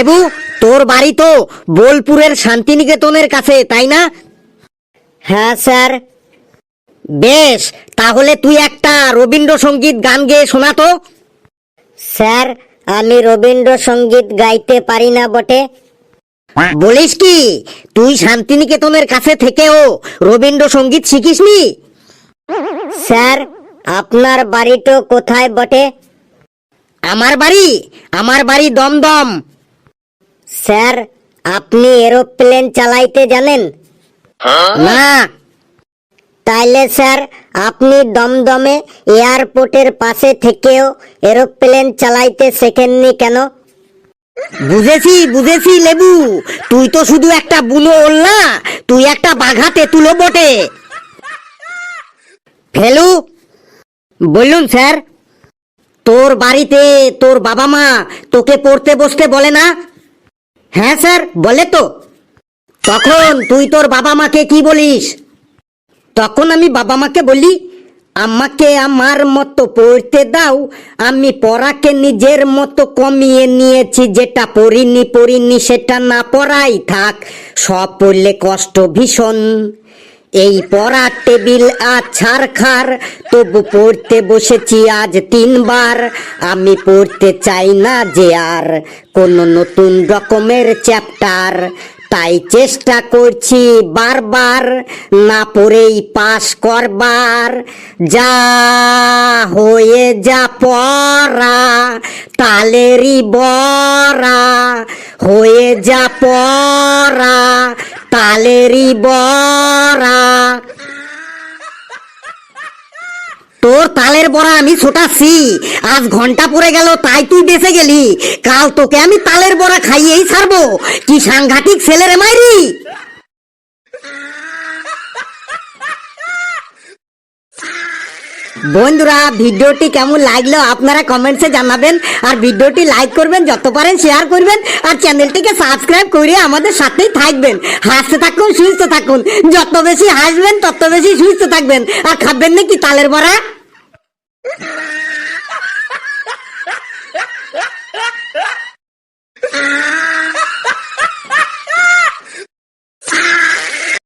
এবু, তোর বাড়ি তো বোলপুরের শান্তিনিকেতনের কাছে, তাই না? হ্যাঁ স্যার। বেশ, তাহলে তুই একটা রবীন্দ্রসঙ্গীত গান গেয়ে শোনা তো। স্যার, আমি রবীন্দ্রসঙ্গীত গাইতে পারি না বটে। বলিস কি, তুই শান্তিনিকেতনের কাছে থেকেও রবীন্দ্রসঙ্গীত শিখিসনি? স্যার, আপনার বাড়িটা কোথায় বটে? আমার বাড়ি? আমার বাড়ি দমদম। স্যার আপনি এরোপ্লেন চালাইতে জানেন? না। তাইলে স্যার আপনি দমদমে এয়ারপোর্টের পাশে থেকেও এরোপ্লেন চালাইতে শেখেননি কেন? বুঝেছি বুঝেছি লেবু। তুই তো শুধু একটা বুনো ওল না তুই একটা বাঘা তেঁতুলো বটে। ফেলু বললুন স্যার। তোর বাড়িতে তোর বাবা মা তোকে পড়তে বসতে বলে না? হ্যাঁ স্যার, বলে তো। তখন তুই তোর বাবা মাকে কি বলিস? তখন আমি বাবা মাকে বলি, আমাকে আমার মতো পড়তে দাও। আমি পড়াকে নিজের মতো কমিয়ে নিয়েছি, যেটা পড়িনি পড়িনি, সেটা না পড়াই থাক। সব পড়লে কষ্ট ভীষণ। এই পড়ার টেবিল আজ ছাড় খার, তবু পড়তে বসেছি আজ তিনবার। আমি পড়তে চাই না যে আর কোনো নতুন রকমের চ্যাপ্টার। তাই চেষ্টা করছি বারবার, না পড়েই পাশ করবার। যা হয়ে যা পড়া, তালেরই বরা হয়ে যা পড়া তালেরই বরা তোর তালের বড়া আমি ছোটাচ্ছি। আজ ঘণ্টা পরে গেল, তাই তুই বেঁচে গেলি। কাল তোকে আমি তালের বড়া খাইয়েই ছাড়বো। কি সাংঘাতিক ছেলেরে মাইরি? বন্ধুরা, ভিডিওটি কেমন লাগল আপনারা কমেন্টসে জানাবেন আর ভিডিওটি লাইক করবেন, যত পারেন শেয়ার করবেন আর চ্যানেলটিকে সাবস্ক্রাইব করে আমাদের সাথেই থাকবেন। হাসতে থাকুন সুস্থ থাকুন। যত বেশি হাসবেন, তত বেশি সুস্থ থাকবেন। আর খাবেন নাকি তালের বড়া?